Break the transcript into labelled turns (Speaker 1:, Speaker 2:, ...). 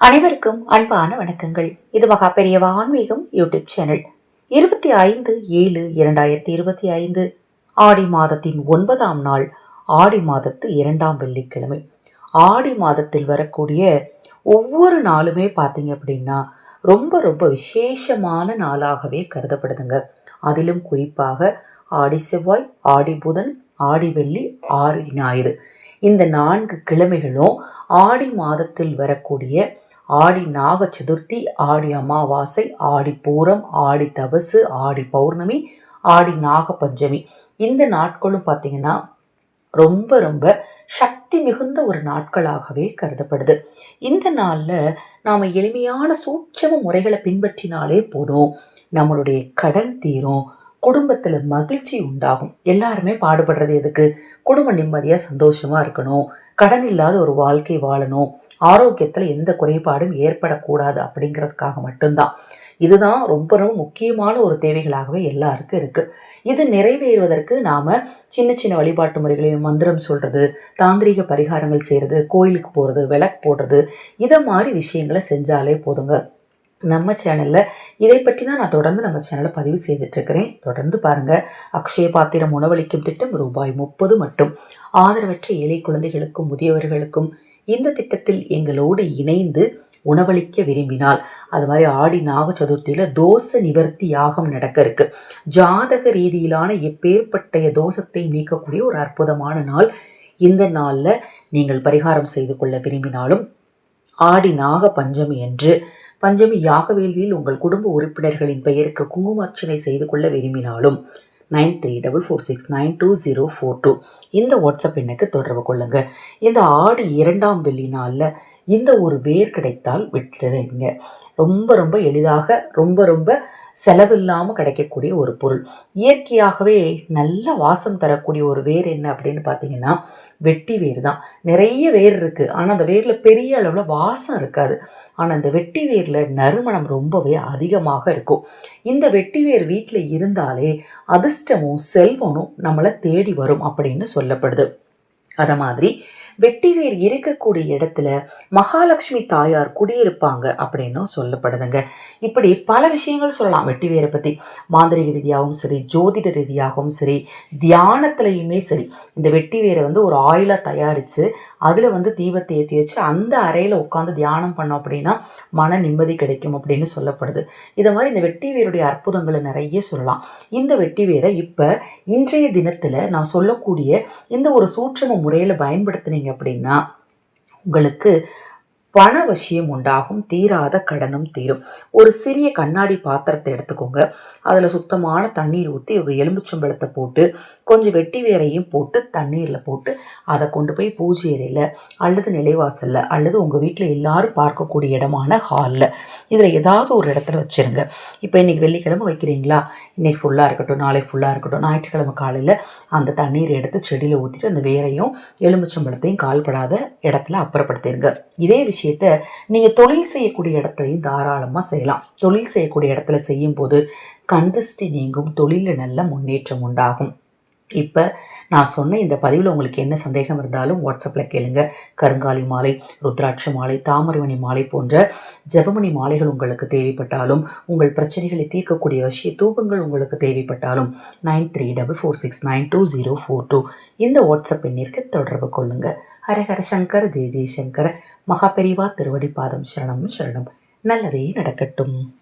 Speaker 1: அனைவருக்கும் அன்பான வணக்கங்கள். இது மகா பெரியவா ஆன்மீகம் யூடியூப் சேனல். இருபத்தி ஐந்து ஏழு இரண்டாயிரத்தி இருபத்தி ஐந்து. ஆடி மாதத்தின் ஒன்பதாம் நாள் ஆடி மாதத்து இரண்டாம் வெள்ளிக்கிழமை. ஆடி மாதத்தில் வரக்கூடிய ஒவ்வொரு நாளுமே பார்த்தீங்க அப்படின்னா ரொம்ப ரொம்ப விசேஷமான நாளாகவே கருதப்படுதுங்க. அதிலும் குறிப்பாக ஆடி செவ்வாய் ஆடி புதன் ஆடி வெள்ளி ஆடி ஞாயிறு. இந்த நான்கு கிழமைகளும் ஆடி மாதத்தில் வரக்கூடிய ஆடி நாக சதுர்த்தி ஆடி அமாவாசை ஆடி பூரம் ஆடி தபசு ஆடி பௌர்ணமி ஆடி நாக பஞ்சமி இந்த நாட்களும் பார்த்தீங்கன்னா ரொம்ப ரொம்ப சக்தி மிகுந்த ஒரு நாட்களாகவே கருதப்படுது. இந்த நாளில் நாம் எளிமையான சூட்சம முறைகளை பின்பற்றினாலே போதும். நம்மளுடைய கடன் தீரும் குடும்பத்தில் மகிழ்ச்சி உண்டாகும். எல்லாருமே பாடுபடுறது எதுக்கு? குடும்பம் நிம்மதியாக சந்தோஷமாக இருக்கணும். கடன் இல்லாத ஒரு வாழ்க்கை வாழணும். ஆரோக்கியத்தில் எந்த குறைபாடும் ஏற்படக்கூடாது அப்படிங்கிறதுக்காக மட்டும்தான். இதுதான் ரொம்ப ரொம்ப முக்கியமான ஒரு தேவைகளாகவே எல்லாருக்கும் இருக்குது இது நிறைவேறுவதற்கு நாம் சின்ன சின்ன வழிபாட்டு முறைகளையும் மந்திரம் சொல்கிறது தாந்திரிக பரிகாரங்கள் செய்கிறது கோயிலுக்கு போகிறது விளக்கு போடுறது இதை மாதிரி விஷயங்களை செஞ்சாலே போதுங்க. நம்ம சேனலில் இதை பற்றி தான் நான் தொடர்ந்து நம்ம சேனலில் பதிவு செய்துட்ருக்கிறேன் தொடர்ந்து பாருங்கள் அக்ஷய பாத்திரம் உணவளிக்கும் திட்டம் ரூபாய் முப்பது மட்டும். ஆதரவற்ற ஏழை குழந்தைகளுக்கும் முதியவர்களுக்கும் இந்த திட்டத்தில் எங்களோடு இணைந்து உணவளிக்க விரும்பினால். அது மாதிரி ஆடி நாக சதுர்த்தியில் தோச நிவர்த்தி யாகம் நடக்க இருக்கு. ஜாதக ரீதியிலான எப்பேற்பட்டைய தோஷத்தை நீக்கக்கூடிய ஒரு அற்புதமான நாள் இந்த நாளில் நீங்கள் பரிகாரம் செய்து கொள்ள விரும்பினாலும் ஆடி நாக பஞ்சமி என்று பஞ்சமி யாக வேள்வியில் உங்கள் குடும்ப உறுப்பினர்களின் பெயருக்கு குங்குமார்ச்சனை செய்து கொள்ள விரும்பினாலும் nine three double four six nine two zero four two. இந்த வாட்ஸ்அப் எண்ணுக்கு தொடர்பு கொள்ளுங்கள் இந்த ஆடி இரண்டாம் வெள்ளி நாளில் இந்த ஒரு வேர் கிடைத்தால் விட்டுருவீங்க ரொம்ப ரொம்ப எளிதாக ரொம்ப ரொம்ப செலவில்லாமல் கிடைக்கக்கூடிய ஒரு பொருள். இயற்கையாகவே நல்ல வாசம் தரக்கூடிய ஒரு வேர் என்ன அப்படின்னு பார்த்தீங்கன்னா வெட்டி வேர் தான். நிறைய வேர் இருக்குது ஆனால் அந்த வேரில் பெரிய அளவில் வாசம் இருக்காது. ஆனால் அந்த வெட்டி வேரில் நறுமணம் ரொம்பவே அதிகமாக இருக்கும். இந்த வெட்டி வேர் வீட்டில் இருந்தாலே அதிர்ஷ்டமும் செல்வனும் நம்மளை தேடி வரும் அப்படின்னு சொல்லப்படுது. அதை மாதிரி வெட்டிவேர் இருக்கக்கூடிய இடத்துல மகாலட்சுமி தாயார் குடியிருப்பாங்க அப்படின்னும் சொல்லப்படுதுங்க. இப்படி பல விஷயங்கள் சொல்லலாம். வெட்டிவேரை பற்றி மாந்திரிக ரீதியாகவும் சரி ஜோதிட ரீதியாகவும் சரி தியானத்துலேயுமே சரி இந்த வெட்டிவேரை வந்து ஒரு ஆயிலாக தயாரித்து அதில் வந்து தீபத்தை ஏற்றி வச்சு அந்த அறையில் உட்காந்து தியானம் பண்ணோம் அப்படின்னா மன நிம்மதி கிடைக்கும் அப்படின்னு சொல்லப்படுது. இதை மாதிரி இந்த வெட்டிவேருடைய அற்புதங்களை நிறைய சொல்லலாம். இந்த வெட்டி வேரை இப்போ இன்றைய தினத்தில் நான் சொல்லக்கூடிய இந்த ஒரு சூட்சம முறையில் பயன்படுத்தினீங்க அப்படின்னா உங்களுக்கு பண விஷயம் உண்டாகும் தீராத கடனும் தீரும். ஒரு சிறிய கண்ணாடி பாத்திரத்தை எடுத்துக்கோங்க. அதில் சுத்தமான தண்ணீர் ஊற்றி ஒரு எலும்புச்சம்பழத்தை போட்டு கொஞ்சம் வெட்டி வேரையும் போட்டு தண்ணீரில் போட்டு அதை கொண்டு போய் பூஜை அறையில் அல்லது நிலைவாசலில் அல்லது உங்கள் வீட்டில் எல்லாரும் பார்க்கக்கூடிய இடமான ஹாலில் இதில் ஏதாவது ஒரு இடத்துல வச்சுருங்க. இப்போ இன்றைக்கி வெள்ளிக்கிழமை வைக்கிறீங்களா? இன்றைக்கி ஃபுல்லாக இருக்கட்டும் நாளை ஃபுல்லாக இருக்கட்டும் ஞாயிற்றுக்கிழமை காலையில் அந்த தண்ணீர் எடுத்து செடியில் ஊற்றிட்டு அந்த வேரையும் எலுமிச்சம்பழத்தையும் கால்படாத இடத்துல அப்புறப்படுத்திடுங்க இதே விஷயத்த நீங்கள் தொழில் செய்யக்கூடிய இடத்துலையும் தாராளமாக செய்யலாம். தொழில் செய்யக்கூடிய இடத்துல செய்யும்போது கந்திஷ்டி நீங்கும் தொழிலில் நல்ல முன்னேற்றம் உண்டாகும். இப்போ நான் சொன்ன இந்த பதிவில் உங்களுக்கு என்ன சந்தேகம் இருந்தாலும் வாட்ஸ்அப்பில் கேளுங்க. கருங்காலி மாலை ருத்ராட்ச மாலை தாமரமணி மாலை போன்ற ஜபமணி மாலைகள் உங்களுக்கு தேவைப்பட்டாலும் உங்கள் பிரச்சனைகளை தீர்க்கக்கூடிய விஷய தூக்கங்கள் உங்களுக்கு தேவைப்பட்டாலும் nine three double four six nine two zero four two இந்த வாட்ஸ்அப் எண்ணிற்கு தொடர்பு கொள்ளுங்கள் ஹரஹர சங்கர் ஜெய் ஜெய்சங்கர் மகாபெரிவா திருவடிப்பாதம் சரணம் சரணம். நல்லதே நடக்கட்டும்.